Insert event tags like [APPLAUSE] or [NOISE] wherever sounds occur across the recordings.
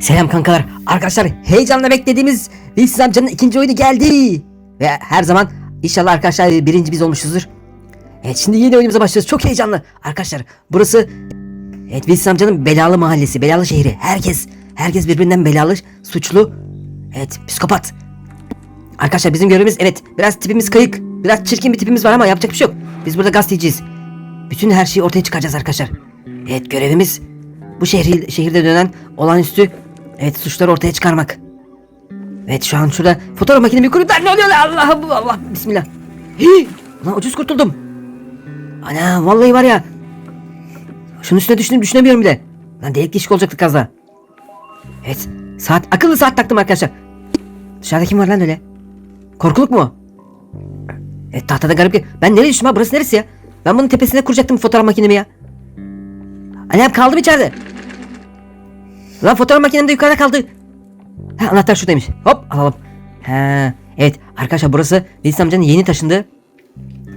Selam kankalar. Arkadaşlar heyecanla beklediğimiz Wilson amcanın ikinci oyunu geldi. Ve her zaman inşallah arkadaşlar birinci biz olmuşuzdur. Evet şimdi yeni oyunumuza başlıyoruz. Çok heyecanlı. Arkadaşlar burası Evet Wilson amcanın belalı mahallesi, belalı şehri. Herkes, herkes birbirinden belalı, suçlu. Evet psikopat. Arkadaşlar bizim görevimiz evet biraz tipimiz kayık. Biraz çirkin bir tipimiz var ama yapacak bir şey yok. Biz burada gazeteciyiz. Bütün her şeyi ortaya çıkaracağız arkadaşlar. Evet görevimiz bu şehri, şehirde dönen olağanüstü evet suçları ortaya çıkarmak. Evet şu an şurada fotoğraf makinemi yukarı ne oluyor? Allah bu Allah bismillah. Hii, lan ucuz kurtuldum. Ana vallahi var ya. Şunun üstüne düşünüp düşünemiyorum bile. Lan delik deşik olacaktı kaza. Evet saat akıllı saat taktım arkadaşlar. Dışarıda kim var lan öyle? Korkuluk mu? Evet tahtada garip bir... Ben nereye düştüm ha? Burası neresi ya? Ben bunun tepesine kuracaktım fotoğraf makinemi ya. Annem kaldım içeride. Lan fotoğraf makinem de yukarıda kaldı. Ha anahtar şuradaymış. Hop alalım. Ha evet arkadaşlar burası Wilson amcanın yeni taşındığı.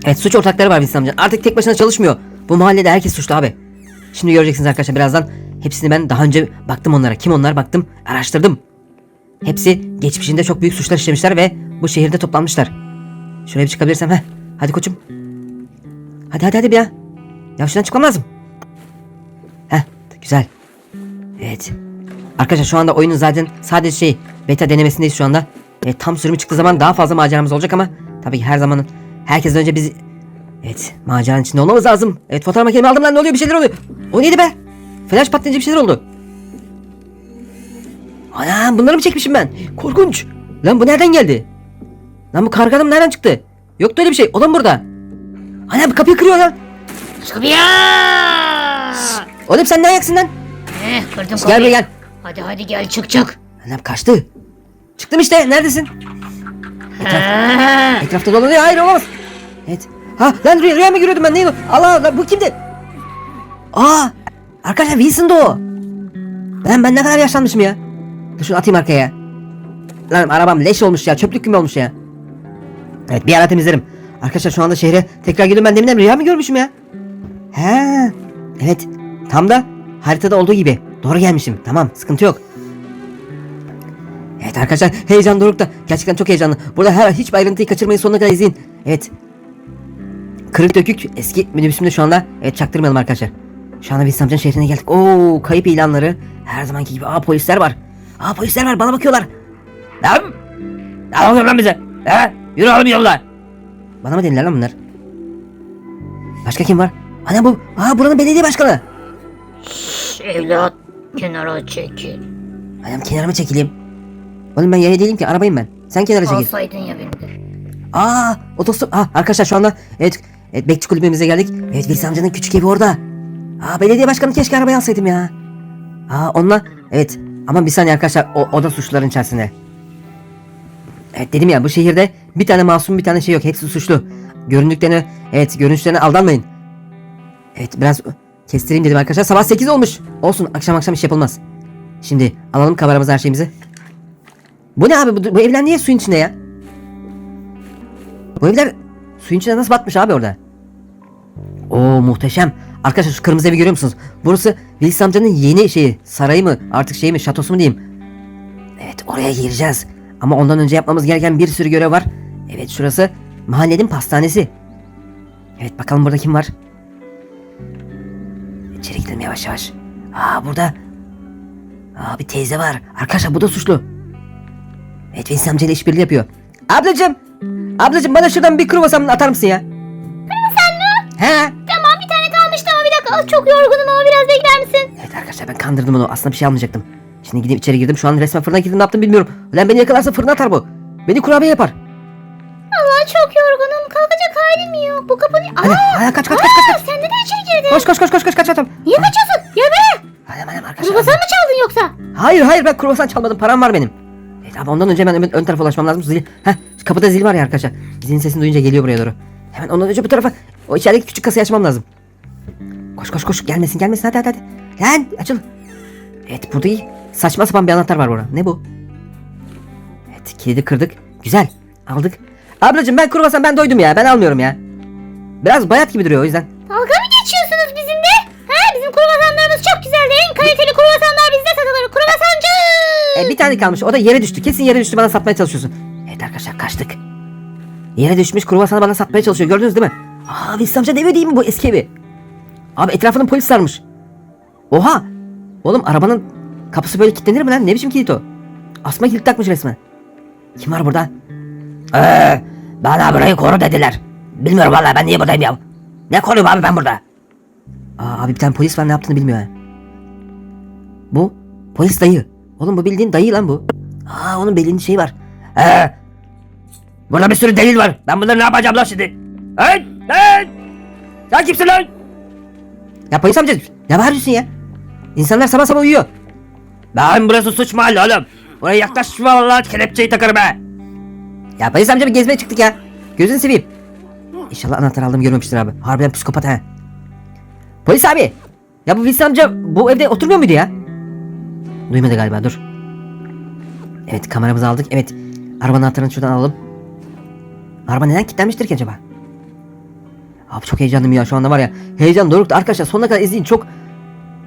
Evet suç ortakları var Wilson amcanın. Artık tek başına çalışmıyor. Bu mahallede herkes suçlu abi. Şimdi göreceksiniz arkadaşlar birazdan. Hepsini ben daha önce baktım onlara. Kim onlar baktım araştırdım. Hepsi geçmişinde çok büyük suçlar işlemişler ve bu şehirde toplanmışlar. Şuraya bir çıkabilirsem. Heh. Hadi koçum. Hadi hadi hadi bir ya. Ya şuradan çıkmam lazım. Heh güzel. Evet. Arkadaşlar şu anda oyunun zaten sadece şey beta denemesindeyiz şu anda. Evet, tam sürümü çıktığı zaman daha fazla maceramız olacak ama tabii ki her zamanın herkesten önce biz Evet maceranın içinde olmamız lazım. Evet fotoğraf makinemi aldım lan ne oluyor bir şeyler oluyor. O neydi be? Flash patlayınca bir şeyler oldu. Anam bunları mı çekmişim ben? Korkunç. Lan bu nereden geldi? Lan bu karga adam nereden çıktı? Yoktu öyle bir şey. O da mı burada? Anam kapıyı kırıyor lan. Sıkıya! Oğlum sen ne ayaksın lan? Eh kırdım Gel kapıyı. buraya gel. Hadi hadi gel çık çık. Anam kaçtı. Çıktım işte. Neredesin? Eh, Etrafta dolanıyor. Hayır olamaz. Evet. Ha lan rüya, rüya mı görüyordum ben? Neydi o? Allah Allah bu kimdi? Aa! Arkadaşlar Wilson'dı o. Lan ben ne kadar yaşlanmışım ya. Dur şunu atayım arkaya. Lan arabam leş olmuş ya. Çöplük gibi olmuş ya. Evet bir ara temizlerim. Arkadaşlar şu anda şehre tekrar geliyorum. Ben deminden rüya mı görmüşüm ya? He. Evet. Tam da haritada olduğu gibi. Doğru gelmişim. Tamam sıkıntı yok. Evet arkadaşlar heyecan dorukta. Gerçekten çok heyecanlı. Burada her hiçbir ayrıntıyı kaçırmayın sonuna kadar izleyin. Evet. Kırık dökük eski minibüsümde şu anda. Evet çaktırmayalım arkadaşlar. Şu anda biz amcanın şehrine geldik. Oo kayıp ilanları. Her zamanki gibi. Aa polisler var. Aa polisler var bana bakıyorlar. Lan! Ne bakıyorsun lan bize? He? Yürü oğlum yolda. Bana mı dediler lan bunlar? Başka kim var? Ana bu. Aa buranın belediye başkanı. şş, evlat kenara çekil. Anam kenara mı çekileyim? Oğlum ben yaya değilim ki arabayım ben. Sen kenara çekil. Alsaydın ya beni de. Aa otostop. Aa arkadaşlar şu anda evet, evet bekçi kulübümüze geldik. Evet Wilson amcanın küçük evi orada. Aa belediye başkanı keşke arabayı alsaydım ya. Aa onunla evet ama bir saniye arkadaşlar o, o da suçluların içerisinde. Evet dedim ya bu şehirde bir tane masum bir tane şey yok. Hepsi suçlu. Göründüklerine evet görünüşlerine aldanmayın. Evet biraz kestireyim dedim arkadaşlar. Sabah 8 olmuş. Olsun akşam akşam iş yapılmaz. Şimdi alalım kameramızı her şeyimizi. Bu ne abi bu, bu evler niye suyun içinde ya? Bu evler suyun içine nasıl batmış abi orada? Oo muhteşem. Arkadaşlar şu kırmızı evi görüyor musunuz? Burası Wilson amcanın yeni şeyi, sarayı mı, artık şey mi, şatosu mu diyeyim. Evet oraya gireceğiz. Ama ondan önce yapmamız gereken bir sürü görev var. Evet şurası mahallenin pastanesi. Evet bakalım burada kim var? İçeri gidelim yavaş yavaş. Aa burada. Aa bir teyze var. Arkadaşlar bu da suçlu. Evet Wilson amcayla işbirliği yapıyor. Ablacım. Ablacım bana şuradan bir kruvasan atar mısın ya? Sen mi? He. Tamam bir tane kalmıştı ama bir dakika çok yorgunum ama biraz bekler misin? Evet arkadaşlar ben kandırdım onu. Aslında bir şey almayacaktım. Şimdi gidip içeri girdim. Şu an resmen fırına girdim. Ne yaptım bilmiyorum. Lan beni yakalarsa fırına atar bu. Beni kurabiye yapar. Çok yorgunum kalkacak halim yok. Bu kapı ne? Aa, hadi kaç kaç kaç kaç. kaç. sen neden içeri girdin? Koş koş koş koş koş kaç kaç. Niye kaçıyorsun? Ya be! Hadi hadi arkadaşlar. Kruvasan mı çaldın yoksa? Hayır hayır ben kruvasan çalmadım. Param var benim. Evet ama ondan önce hemen ön, ön tarafa ulaşmam lazım. Zil. Heh kapıda zil var ya arkadaşlar. Zilin sesini duyunca geliyor buraya doğru. Hemen ondan önce bu tarafa. O içerideki küçük kasayı açmam lazım. Koş koş koş. Gelmesin gelmesin hadi hadi hadi. Lan açıl. Evet burada iyi. Saçma sapan bir anahtar var burada. Ne bu? Evet kilidi kırdık. Güzel. Aldık. Ablacım ben kruvasan ben doydum ya. Ben almıyorum ya. Biraz bayat gibi duruyor o yüzden. Dalga mı geçiyorsunuz bizimle? Ha bizim kruvasanlarımız çok güzeldi. En kaliteli kruvasanlar bizde satılır. Kruvasancı! E, bir tane kalmış. O da yere düştü. Kesin yere düştü. Bana satmaya çalışıyorsun. Evet arkadaşlar kaçtık. Yere düşmüş kruvasanı bana satmaya çalışıyor. Gördünüz değil mi? Aa amcanın evi değil mi bu eski evi? Abi etrafını polis sarmış. Oha! Oğlum arabanın kapısı böyle kilitlenir mi lan? Ne biçim kilit o? Asma kilit takmış resmen. Kim var burada? Ee, bana burayı koru dediler. Bilmiyorum vallahi ben niye buradayım ya. Ne koruyayım abi ben burada? Aa, abi bir tane polis var ne yaptığını bilmiyor ha. Bu polis dayı. Oğlum bu bildiğin dayı lan bu. Aa onun belinde şey var. Ee, burada bir sürü delil var. Ben bunları ne yapacağım lan şimdi? Hey! Hey! Sen kimsin lan? Ya polis amca ne bağırıyorsun ya? İnsanlar sabah sabah uyuyor. Ben burası suç mahalli oğlum. Buraya yaklaşma vallahi kelepçeyi takarım be. Ya polis amca bir gezmeye çıktık ya. Gözünü seveyim. İnşallah anahtar aldığımı görmemiştir abi. Harbiden psikopat ha. Polis abi. Ya bu Wilson amca bu evde oturmuyor muydu ya? Duymadı galiba dur. Evet kameramızı aldık. Evet. Arabanın anahtarını şuradan alalım. Araba neden kilitlenmiştir ki acaba? Abi çok heyecanlıyım ya şu anda var ya. Heyecan doruktu arkadaşlar sonuna kadar izleyin çok.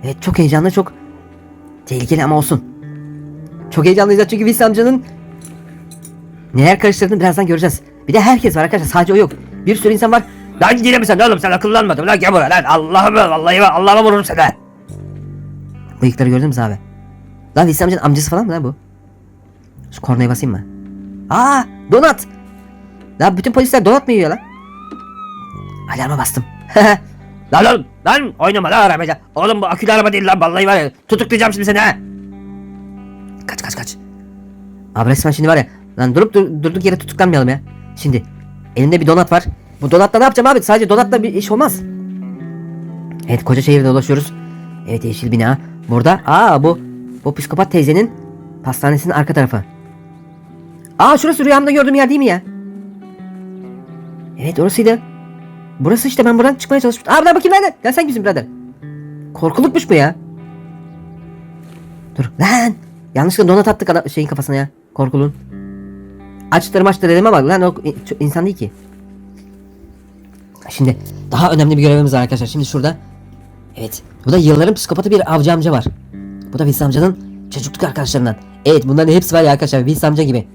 Evet çok heyecanlı çok. Tehlikeli ama olsun. Çok heyecanlıyız çünkü Wilson amcanın neler karıştırdığını birazdan göreceğiz. Bir de herkes var arkadaşlar sadece o yok. Bir sürü insan var. Lan yine mi sen oğlum sen akıllanmadın lan gel buraya lan Allah'ım vallahi ben Allah'ıma vururum seni. Bıyıkları gördünüz abi? Lan Wilson amcanın amcası falan mı lan bu? Şu kornaya basayım mı? Aa donat. Lan bütün polisler donat mı yiyor lan? Alarma bastım. [LAUGHS] lan oğlum lan oynama lan arabayla. Oğlum bu akülü araba değil lan vallahi var ya. Tutuklayacağım şimdi seni ha. Kaç kaç kaç. Abi resmen şimdi var ya. Lan durup dur, durduk yere tutuklanmayalım ya. Şimdi elimde bir donat var. Bu donatla ne yapacağım abi? Sadece donatla bir iş olmaz. Evet koca şehirde dolaşıyoruz. Evet yeşil bina. Burada aa bu bu psikopat teyzenin pastanesinin arka tarafı. Aa şurası rüyamda gördüğüm yer değil mi ya? Evet orasıydı. Burası işte ben buradan çıkmaya çalışmıştım. Aa buradan bakayım nerede? Gel sen kimsin birader? Korkulukmuş bu ya. Dur lan. Yanlışlıkla donat attık şeyin kafasına ya. Korkulun. Açtır maçtır dedim ama lan o insan değil ki. Şimdi daha önemli bir görevimiz var arkadaşlar. Şimdi şurada. Evet. Bu da yılların psikopatı bir avcı amca var. Bu da Wilson amcanın çocukluk arkadaşlarından. Evet bunların hepsi var ya arkadaşlar. Wilson amca gibi.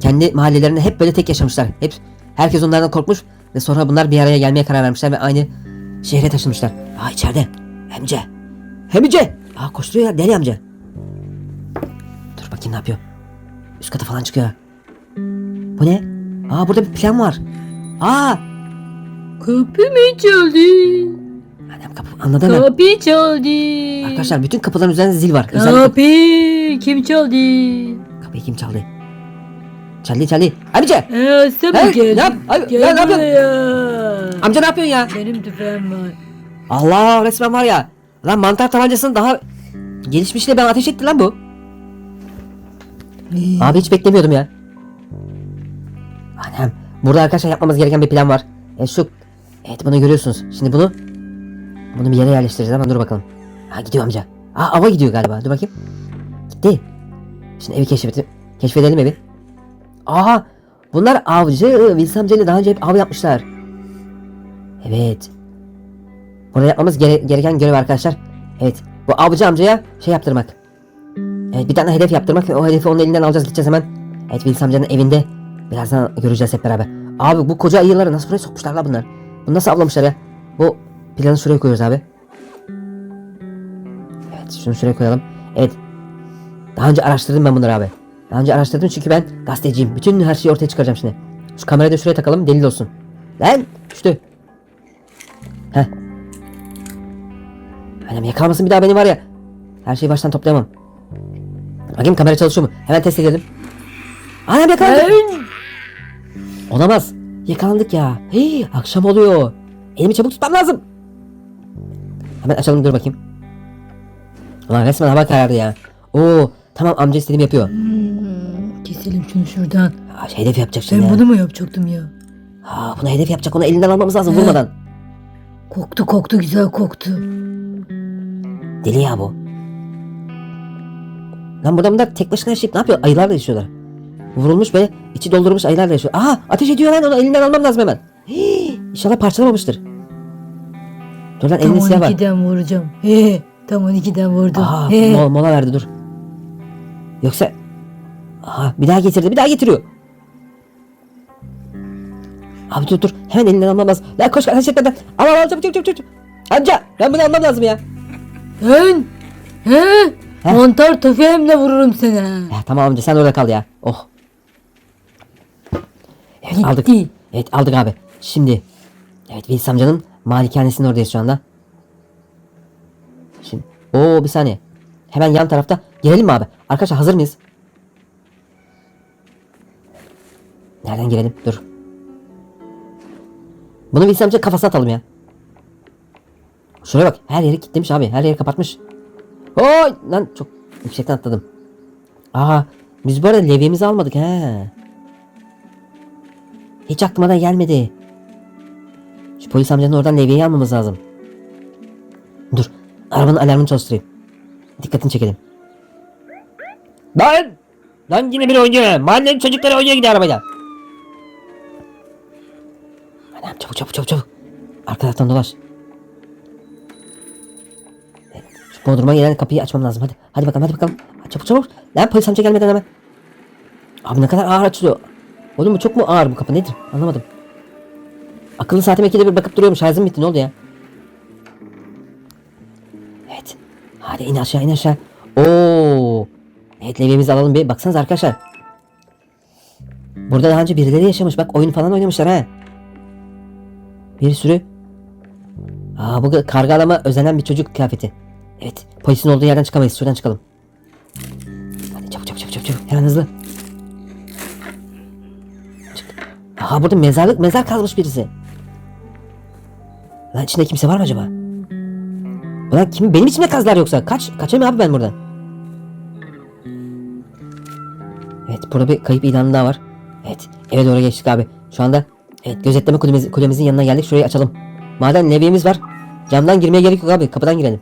Kendi mahallelerinde hep böyle tek yaşamışlar. Hep herkes onlardan korkmuş ve sonra bunlar bir araya gelmeye karar vermişler ve aynı şehre taşınmışlar. Aa içeride. Hemce. Hemice. Aa koşturuyor ya deli amca. Dur bakayım ne yapıyor. Üst kata falan çıkıyor. Bu ne? Aa burada bir plan var. Aa Kapı mı çaldı? Annem kapı anladın mı? Kapı çaldı. Arkadaşlar bütün kapıların üzerinde zil var. Özellikle Kapı kim çaldı? kapıyı kim çaldı? Çaldı çaldı. Amca! Ee, sen Hey, mi geldin? ne yap- Ay, Gel ya ne yapıyorsun? buraya. Amca ne yapıyorsun ya? Benim tüfeğim var. Allah resmen var ya. Lan mantar tabancasının daha gelişmişle ben ateş etti lan bu. Abi hiç beklemiyordum ya. Annem. Burada arkadaşlar yapmamız gereken bir plan var. E şu. Evet bunu görüyorsunuz. Şimdi bunu. Bunu bir yere yerleştireceğiz ama dur bakalım. Ha gidiyor amca. Aa ava gidiyor galiba. Dur bakayım. Gitti. Şimdi evi keşfedelim. Keşfedelim evi. Aha. Bunlar avcı. Wilson amcayla daha önce hep av yapmışlar. Evet. Burada yapmamız gere- gereken görev arkadaşlar. Evet. Bu avcı amcaya şey yaptırmak. Evet bir tane hedef yaptırmak ve o hedefi onun elinden alacağız gideceğiz hemen. Evet Wilson amcanın evinde. Birazdan göreceğiz hep beraber. Abi bu koca ayıları nasıl buraya sokmuşlar la bunlar? Bunu nasıl avlamışlar ya? Bu planı şuraya koyuyoruz abi. Evet şunu şuraya koyalım. Evet. Daha önce araştırdım ben bunları abi. Daha önce araştırdım çünkü ben gazeteciyim. Bütün her şeyi ortaya çıkaracağım şimdi. Şu kamerayı da şuraya takalım delil olsun. Lan düştü. Heh. Annem yakalamasın bir daha beni var ya. Her şeyi baştan toplayamam. Bakayım kamera çalışıyor mu? Hemen test edelim. Annem yakalandık. Olamaz. Yakalandık ya. Hey, akşam oluyor. Elimi çabuk tutmam lazım. Hemen açalım dur bakayım. Ulan resmen hava karardı ya. Oo tamam amca istediğimi yapıyor. Hmm, keselim şunu şuradan. Aa, hedef yapacak şimdi Ben ya. bunu mu yapacaktım ya? Aa, buna hedef yapacak onu elinden almamız lazım He. vurmadan. Koktu koktu güzel koktu. Deli ya bu. Lan burada bunlar tek başına yaşayıp ne yapıyor? Ayılarla yaşıyorlar. Vurulmuş böyle içi doldurulmuş ayılarla yaşıyor. Aha ateş ediyor lan onu elinden almam lazım hemen. Hii, [GASPS] İnşallah parçalamamıştır. Dur lan Tam elinde silah var. 12'den vuracağım. He, tam 12'den vurdum. Aha He. mola, mola verdi dur. Yoksa... Aha bir daha getirdi bir daha getiriyor. Abi dur dur hemen elinden almam lazım. Lan koş ateş etmeden. Al al al çabuk çabuk çabuk. Amca ben bunu almam lazım ya. Sen? He? He? Mantar tüfeğimle vururum seni. Ya, tamam amca sen orada kal ya. Oh. Evet aldık. Gitti. Evet aldık abi. Şimdi. Evet Veys amcanın malikanesinin oradayız şu anda. Şimdi. Oo bir saniye. Hemen yan tarafta. Girelim mi abi? Arkadaşlar hazır mıyız? Nereden girelim? Dur. Bunu Veys amca kafasına atalım ya. Şuraya bak. Her yeri kilitlemiş abi. Her yeri kapatmış. Oy! Lan çok yüksekten atladım. Aa, biz bu arada levyemizi almadık he. Hiç aklıma da gelmedi. Şu polis amcanın oradan levyeyi almamız lazım. Dur, arabanın alarmını çalıştırayım. Dikkatini çekelim. Lan! Lan yine biri oynuyor. Mahallenin çocukları oynuyor gidiyor arabayla. Anam çabuk çabuk çabuk çabuk. Arka taraftan dolaş. Şu bodruma gelen kapıyı açmam lazım. Hadi. Hadi bakalım hadi bakalım. Çabuk çabuk. Lan polis amca gelmeden hemen. Abi ne kadar ağır açılıyor. Oğlum bu çok mu ağır bu kapı nedir? Anlamadım. Akıllı saatime ikide bir bakıp duruyorum. Şarjım bitti ne oldu ya? Evet. Hadi in aşağı in aşağı. Oo. Evet levyemizi alalım bir. Baksanıza arkadaşlar. Burada daha önce birileri yaşamış. Bak oyun falan oynamışlar ha. Bir sürü. Aa bu kargalama özenen bir çocuk kıyafeti. Evet. Polisin olduğu yerden çıkamayız. Şuradan çıkalım. Hadi çabuk çabuk çabuk çabuk. çabuk. Hemen hızlı. Aha burada mezarlık mezar kazmış birisi. Lan içinde kimse var mı acaba? Ulan kim benim içimde kazlar yoksa? Kaç kaçayım abi ben buradan? Evet burada bir kayıp ilanı daha var. Evet eve doğru geçtik abi. Şu anda evet gözetleme kulemiz, kulemizin yanına geldik. Şurayı açalım. Madem levyemiz var. Camdan girmeye gerek yok abi. Kapıdan girelim.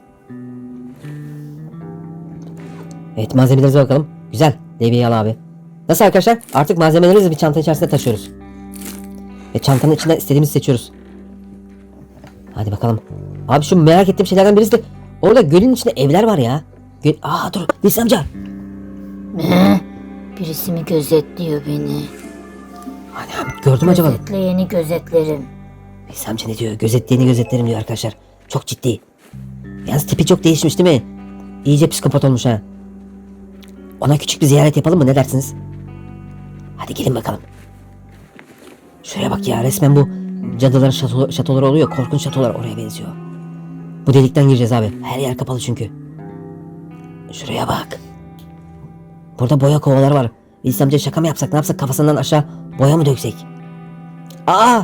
Evet malzemelerimize bakalım. Güzel. Levyeyi al abi. Nasıl arkadaşlar? Artık malzemelerimizi bir çanta içerisinde taşıyoruz. Ve çantanın içinden istediğimizi seçiyoruz. Hadi bakalım. Abi şu merak ettiğim şeylerden birisi de orada gölün içinde evler var ya. Göl... Aa dur. Veys amca. Ne? Birisi mi gözetliyor beni? Anam gördüm acaba. Gözetleyeni gözetlerim. Veys amca ne diyor? Gözetleyeni gözetlerim diyor arkadaşlar. Çok ciddi. Yalnız tipi çok değişmiş değil mi? İyice psikopat olmuş ha. Ona küçük bir ziyaret yapalım mı ne dersiniz? Hadi gelin bakalım. Şuraya bak ya resmen bu cadıların şato, şatoları oluyor. Korkunç şatolar oraya benziyor. Bu delikten gireceğiz abi. Her yer kapalı çünkü. Şuraya bak. Burada boya kovaları var. Amca şaka mı yapsak ne yapsak kafasından aşağı boya mı döksek? Aa!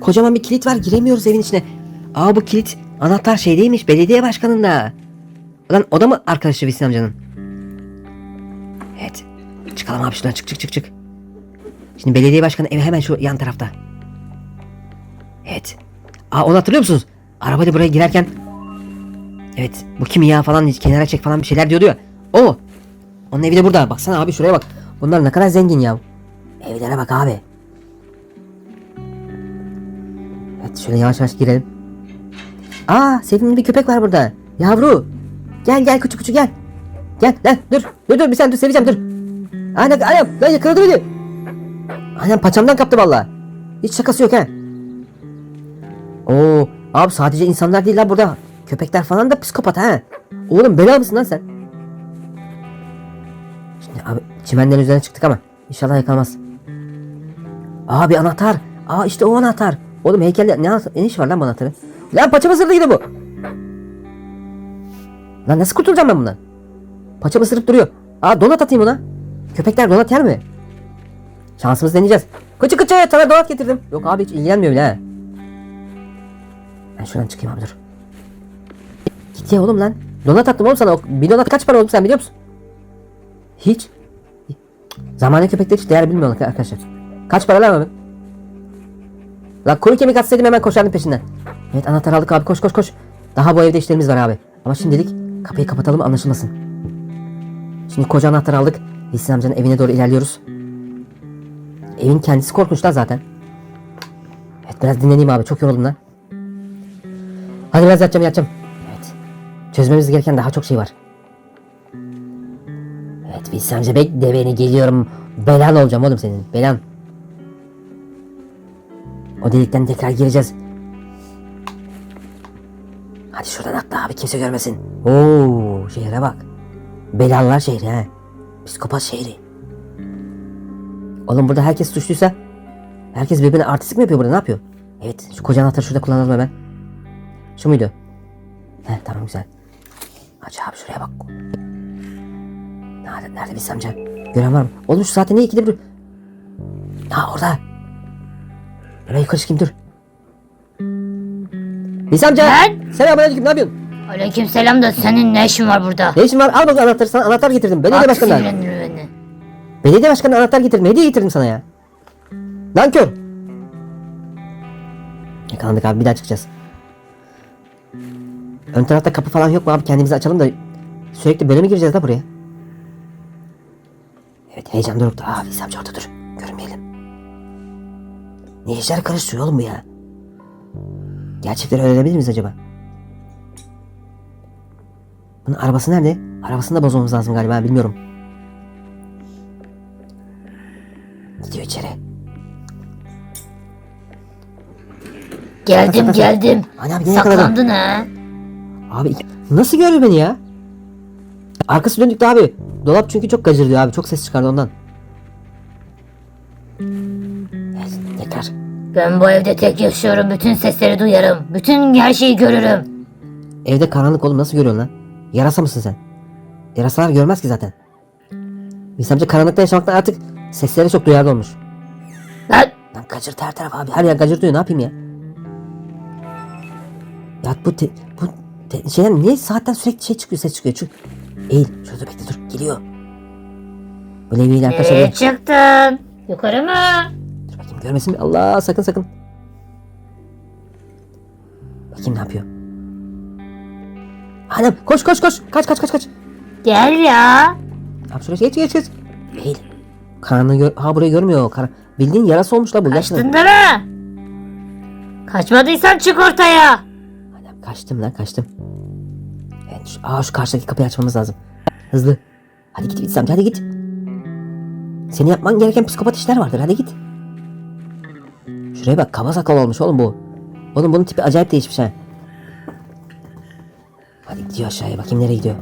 Kocaman bir kilit var giremiyoruz evin içine. Aa bu kilit anahtar şeydeymiş belediye başkanında. Lan o da mı arkadaşı Veys amcanın? Evet. Çıkalım abi şuradan çık çık çık çık. Şimdi belediye başkanı evi hemen şu yan tarafta. Evet. Aa onu hatırlıyor musunuz? Arabayla buraya girerken Evet bu kim ya falan kenara çek falan bir şeyler diyordu ya. O. Onun evi de burada. Baksana abi şuraya bak. Bunlar ne kadar zengin ya. Evlere bak abi. Evet şöyle yavaş yavaş girelim. Aa sevimli bir köpek var burada. Yavru. Gel gel küçük küçük gel. Gel lan dur. Dur dur bir sen dur seveceğim dur. Anam anam lan yakaladı beni. Anam paçamdan kaptı valla. Hiç şakası yok ha. Oo abi sadece insanlar değil lan burada. Köpekler falan da psikopat ha. Oğlum bela mısın lan sen? Şimdi abi çimenlerin üzerine çıktık ama inşallah yakalamaz. Aa bir anahtar. Aa işte o anahtar. Oğlum heykelde ne, ne iş var lan bu anahtarın? Lan paça mısırlıydı bu. Lan nasıl kurtulacağım ben bundan? Paça ısırıp duruyor. Aa donat atayım ona. Köpekler donat yer mi? Şansımızı deneyeceğiz. Kıçı kıçı sana donat getirdim. Yok abi hiç ilgilenmiyor bile. Ben şuradan çıkayım abi dur. Git ya oğlum lan. Donat attım oğlum sana. Bir donat kaç para oldu sen biliyor musun? Hiç. Zamanı köpekler hiç değer bilmiyorlar arkadaşlar. Kaç para lan abi? Lan kuru kemik atsaydım hemen koşardım peşinden. Evet anahtar aldık abi koş koş koş. Daha bu evde işlerimiz var abi. Ama şimdilik kapıyı kapatalım anlaşılmasın. Şimdi koca anahtar aldık. Hüseyin amcanın evine doğru ilerliyoruz. Evin kendisi korkunç lan zaten. Evet biraz dinleneyim abi çok yoruldum lan. Hadi biraz yatacağım yatacağım. Evet. Çözmemiz gereken daha çok şey var. Evet biz amca bekle beni geliyorum. Belan olacağım oğlum senin. Belan. O delikten tekrar gireceğiz. Hadi şuradan atla abi kimse görmesin. Oo şehre bak. Belalılar şehri ha. Psikopat şehri. Oğlum burada herkes suçluysa herkes birbirine artistik mi yapıyor burada ne yapıyor? Evet şu koca anahtarı şurada kullanalım hemen. Şu muydu? He tamam güzel. Aç abi şuraya bak. Nerede, nerede bir amca? Gören var mı? Oğlum şu saatte niye ikide bir... Ha orada. Hemen yukarı çıkayım dur. Biz amca. Ben? Selamünaleyküm ne yapıyorsun? Aleykümselam da senin ne işin var burada? Ne işin var? Al bak anahtarı sana anahtar getirdim. Belediye Bak başkanına. sinirlendir beni. Belediye başkanına anahtar getirdim. Hediye getirdim sana ya. Nankör. Yakalandık abi bir daha çıkacağız. Ön tarafta kapı falan yok mu abi? Kendimizi açalım da sürekli böyle mi gireceğiz da buraya? Evet heyecan doruktu. Aa Visi amca orada dur. Görünmeyelim. Ne işler karıştırıyor oğlum bu ya? Gerçekleri öğrenebilir miyiz acaba? Bunun arabası nerede? Arabasını da bozmamız lazım galiba bilmiyorum. Gidiyor içeri. Geldim geldim. Hani abi yine yakaladım. Saklandın ha? Abi nasıl gördü beni ya? Arkası döndük de abi. Dolap çünkü çok gacırıyor abi. Çok ses çıkardı ondan. Evet, tekrar. Ben bu evde tek yaşıyorum. Bütün sesleri duyarım. Bütün her şeyi görürüm. Evde karanlık oğlum nasıl görüyorsun lan? Yarasa mısın sen? Yarasalar görmez ki zaten. Biz amca karanlıkta yaşamaktan artık sesleri çok duyarlı olmuş. Lan Lan gacırtı her taraf abi. Her yer gacırtıyor ne yapayım ya? Ya bu te, bu te, şeyden niye saatten sürekli şey çıkıyor ses çıkıyor. Çünkü eğil şurada bekle dur geliyor. Bu Levi ile arkadaşlar. nereye çıktın? Yukarı mı? Dur bakayım görmesin? Allah sakın sakın. Bakayım ne yapıyor. Hanım koş koş koş. Kaç kaç kaç kaç. Gel ya. Abi şuraya geç geç geç. Eğil. Karanlığı gör... Ha burayı görmüyor. Kara... Bildiğin yarası olmuş la bu. Kaçtın da mı? Kaçmadıysan çık ortaya. Anam, Kaçtım lan kaçtım. Evet, şu, aa, şu karşıdaki kapıyı açmamız lazım. Hızlı. Hadi git amca hadi git. Senin yapman gereken psikopat işler vardır hadi git. Şuraya bak kaba sakal olmuş oğlum bu. Oğlum bunun tipi acayip değişmiş ha. Hadi gidiyor aşağıya bakayım nereye gidiyor.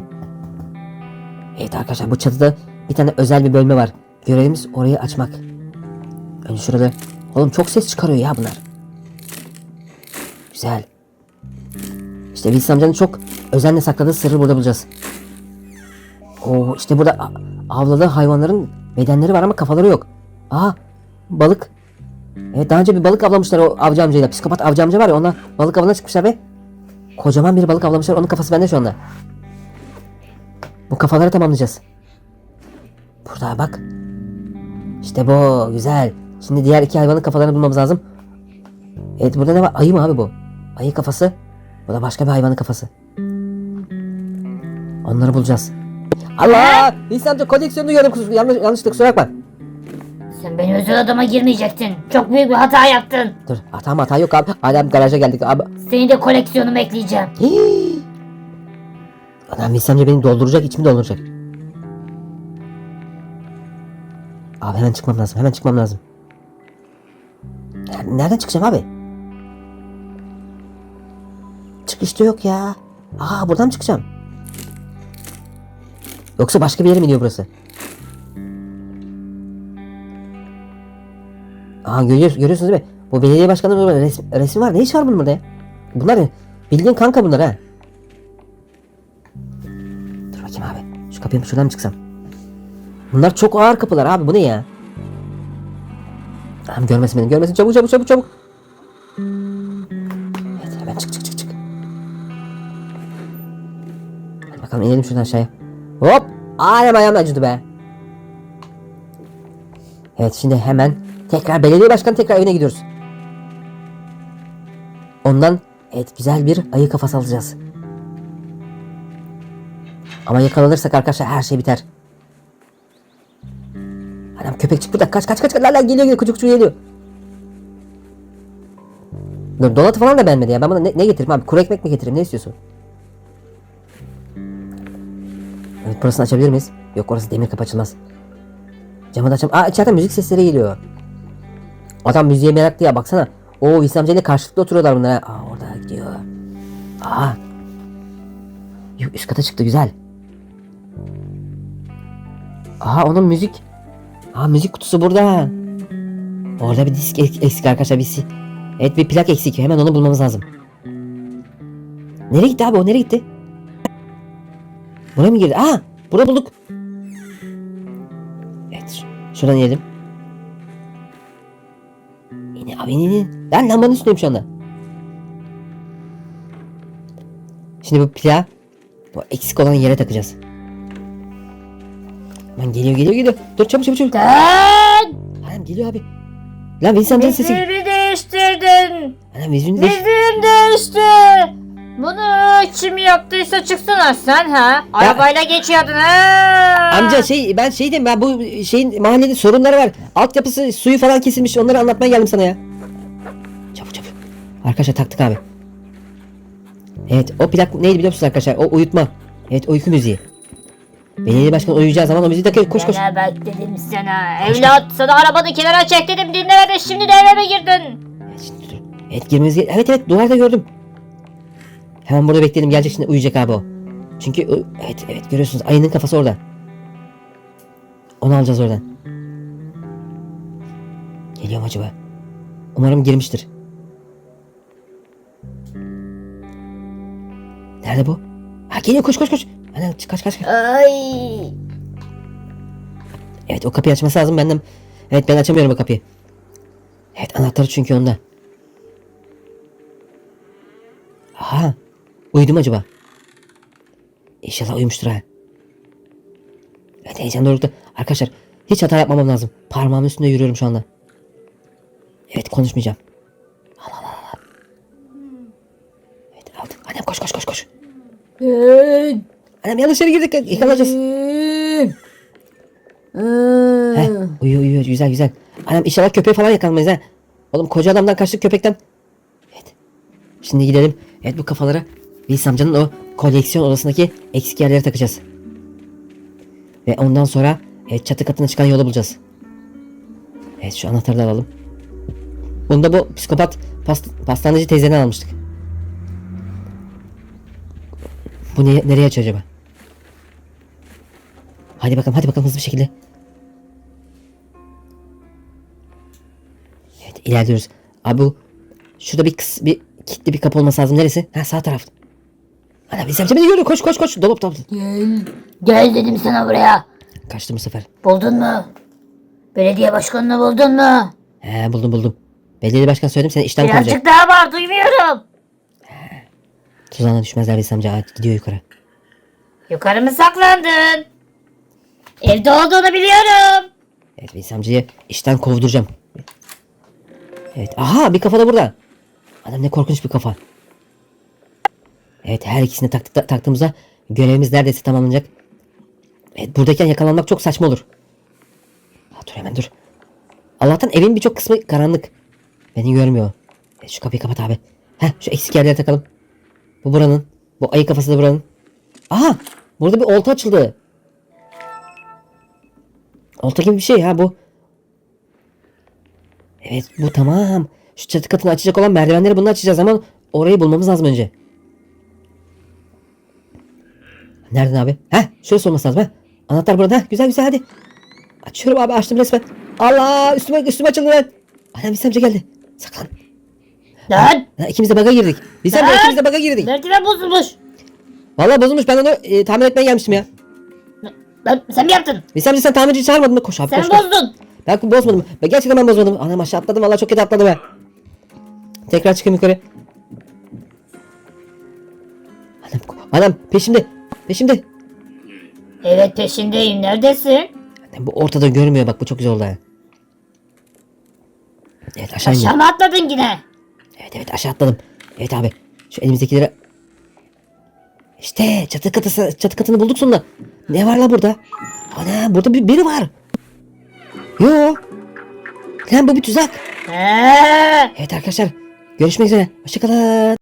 Evet arkadaşlar bu çatıda bir tane özel bir bölme var. Görevimiz orayı açmak. Önce şurada. Oğlum çok ses çıkarıyor ya bunlar. Güzel. İşte Wilson amcanın çok özenle sakladığı sırrı burada bulacağız. Oo işte burada avladığı hayvanların bedenleri var ama kafaları yok. Aa balık. Evet daha önce bir balık avlamışlar o avcı amcayla. Psikopat avcı amca var ya onunla balık avına çıkmışlar ve kocaman bir balık avlamışlar. Onun kafası bende şu anda. Bu kafaları tamamlayacağız. Burada bak. İşte bu güzel. Şimdi diğer iki hayvanın kafalarını bulmamız lazım. Evet burada ne var? Ayı mı abi bu? Ayı kafası. Bu da başka bir hayvanın kafası. Onları bulacağız. Allah! Koleksiyonunu gördüm. kus- Yanlış, yanlışlıkla kusura bakma. Sen benim özel odama girmeyecektin. Çok büyük bir hata yaptın. Dur hata hata yok abi. Adam garaja geldik abi. Seni de koleksiyonuma ekleyeceğim. Hii! Adam İhsan amca beni dolduracak, içimi dolduracak. Abi hemen çıkmam lazım. Hemen çıkmam lazım. Nereden- çıkacağım abi? Çıkışta yok ya. Aa buradan mı çıkacağım? Yoksa başka bir yere mi iniyor burası? Aa görüyor, görüyorsunuz değil mi? Bu belediye başkanının burada resmi var. Ne iş var bunun burada ya? Bunlar? Bildiğin kanka bunlar ha. Dur bakayım abi. Şu kapıyı şuradan mı çıksam? Bunlar çok ağır kapılar abi. Bu ne ya? Tamam görmesin beni. Görmesin. Çabuk çabuk çabuk çabuk. Evet hemen çık çık çık çık. Hadi bakalım inelim şuradan aşağıya. Hop. Ayağım ayağım acıdı be. Evet şimdi hemen tekrar belediye başkanı tekrar evine gidiyoruz. Ondan evet güzel bir ayı kafası alacağız. Ama yakalanırsak arkadaşlar her şey biter. Adam köpekçik burada kaç kaç kaç kaç la la geliyor geliyor kucuk kucuk geliyor. Donatı falan da beğenmedi ya ben buna ne, ne getireyim abi kuru ekmek mi getireyim ne istiyorsun? Evet burasını açabilir miyiz? Yok orası demir kapı açılmaz. Camı da açam. Aa içeriden müzik sesleri geliyor. Adam müziğe meraklı ya baksana. Oo İslam amcayla karşılıklı oturuyorlar bunlar. Aa orada gidiyor. Aa. Yok üst kata çıktı güzel. Aha onun müzik. Aa müzik kutusu burada. Orada bir disk ek- eksik arkadaşlar bir Evet bir plak eksik. Hemen onu bulmamız lazım. Nereye gitti abi o nereye gitti? Buraya mı girdi? Aa burada bulduk. Evet şuradan inelim. İni abi in in, in. Ben lambanın üstündeyim şu anda. Şimdi bu plağı bu eksik olan yere takacağız. Lan geliyor geliyor geliyor. Dur çabuk çabuk çabuk. Dön! Anam geliyor abi. Lan Vinci amcanın sesi. Vizirimi değiştirdin. Anam Vinci de... Vizirim değişti. Bunu kim yaptıysa çıksana sen ha. Arabayla geçiyordun ha. Amca şey ben şey diyeyim ben bu şeyin mahallede sorunları var. Altyapısı suyu falan kesilmiş onları anlatmaya geldim sana ya. Çabuk çabuk. Arkadaşlar taktık abi. Evet o plak neydi biliyor musunuz arkadaşlar? O uyutma. Evet uyku müziği. Belediye başkanı uyuyacağı zaman o müziği takıyor. Koş koş. Sana bak dedim sana. Evlat sana arabanı kenara çek dedim dinlemedin şimdi de eve mi girdin? Evet, şimdi dur. Evet girmemiz ge- Evet evet duvarda gördüm. Hemen burada bekleyelim gelecek şimdi uyuyacak abi o. Çünkü evet evet görüyorsunuz ayının kafası orada. Onu alacağız oradan. Geliyor mu acaba? Umarım girmiştir. Nerede bu? Ha geliyor koş koş koş. Hadi kaç kaç kaç. Ay. Evet o kapıyı açması lazım benden. Evet ben açamıyorum o kapıyı. Evet anahtarı çünkü onda. Aha. Uyudu mu acaba? İnşallah uyumuştur ha. Evet heyecan dorukta. Arkadaşlar hiç hata yapmamam lazım. Parmağımın üstünde yürüyorum şu anda. Evet konuşmayacağım. Annem yanlış yere girdik. Yakalanacağız. Heh, uyuyor uyuyor güzel güzel. Anam inşallah köpeğe falan yakalanmayız ha. Oğlum koca adamdan kaçtık köpekten. Evet. Şimdi gidelim. Evet bu kafalara Wilson amcanın o koleksiyon odasındaki eksik yerlere takacağız. Ve ondan sonra evet, çatı katına çıkan yolu bulacağız. Evet şu anahtarı da alalım. Bunu da bu psikopat past pastaneci teyzeden almıştık. Bu ne, nereye açıyor acaba? Hadi bakalım hadi bakalım hızlı bir şekilde. Evet ilerliyoruz. Abi bu şurada bir kıs bir kilitli bir kapı olması lazım. Neresi? Ha sağ taraf. Ana biz amca beni görüyor. Koş koş koş. Dolap dolap. Gel. Gel dedim sana buraya. Kaçtım bu sefer. Buldun mu? Belediye başkanını buldun mu? He buldum buldum. Belediye başkan söyledim seni işten kovacak. Birazcık daha var duymuyorum. Tuzağına düşmezler biz amca. Gidiyor yukarı. Yukarı mı saklandın? Evde olduğunu biliyorum. Evet biz amcayı işten kovduracağım. Evet. Aha bir kafa da burada. Adam ne korkunç bir kafa. Evet her ikisini taktık, taktığımızda görevimiz neredeyse tamamlanacak. Evet buradayken yakalanmak çok saçma olur. Ha, dur hemen dur. Allah'tan evin birçok kısmı karanlık. Beni görmüyor. Evet, şu kapıyı kapat abi. Heh şu eksik yerlere takalım. Bu buranın. Bu ayı kafası da buranın. Aha burada bir olta açıldı. Olta gibi bir şey ha bu. Evet bu tamam. Şu çatı katını açacak olan merdivenleri bunu açacağız ama orayı bulmamız lazım önce. Nereden abi? Heh şurası olması lazım ha. Anahtar burada. Heh, güzel güzel hadi. Açıyorum abi açtım resmen. Allah üstüme üstüme açıldı lan. Anam bir amca geldi. Saklan. Lan! Ha, ikimiz de baga girdik. Biz de Lan! ikimiz de baga girdik. Merdiven bozulmuş. Vallahi bozulmuş ben onu e, tamir etmeye gelmiştim ya. Lan sen mi yaptın? Amca sen tamirci çağırmadın mı? Koş abi Sen koş. koş. bozdun. Ben bozmadım. Ben gerçekten ben bozmadım. Anam aşağı atladım. Vallahi çok kötü atladım ben. Tekrar çıkayım yukarı. Anam, anam peşimde. Peşimde. Evet peşindeyim. Neredesin? Anam, bu ortada görmüyor bak bu çok güzel oldu ha. Evet aşağı. Aşağı mı atladın yine? Evet evet aşağı atladım. Evet abi. Şu elimizdekileri. İşte çatı katısı, çatı katını bulduk sonunda. Ne var la burada? Ana burada bir, biri var. Yo. Lan bu bir tuzak. Evet arkadaşlar. Görüşmek üzere. Hoşçakalın.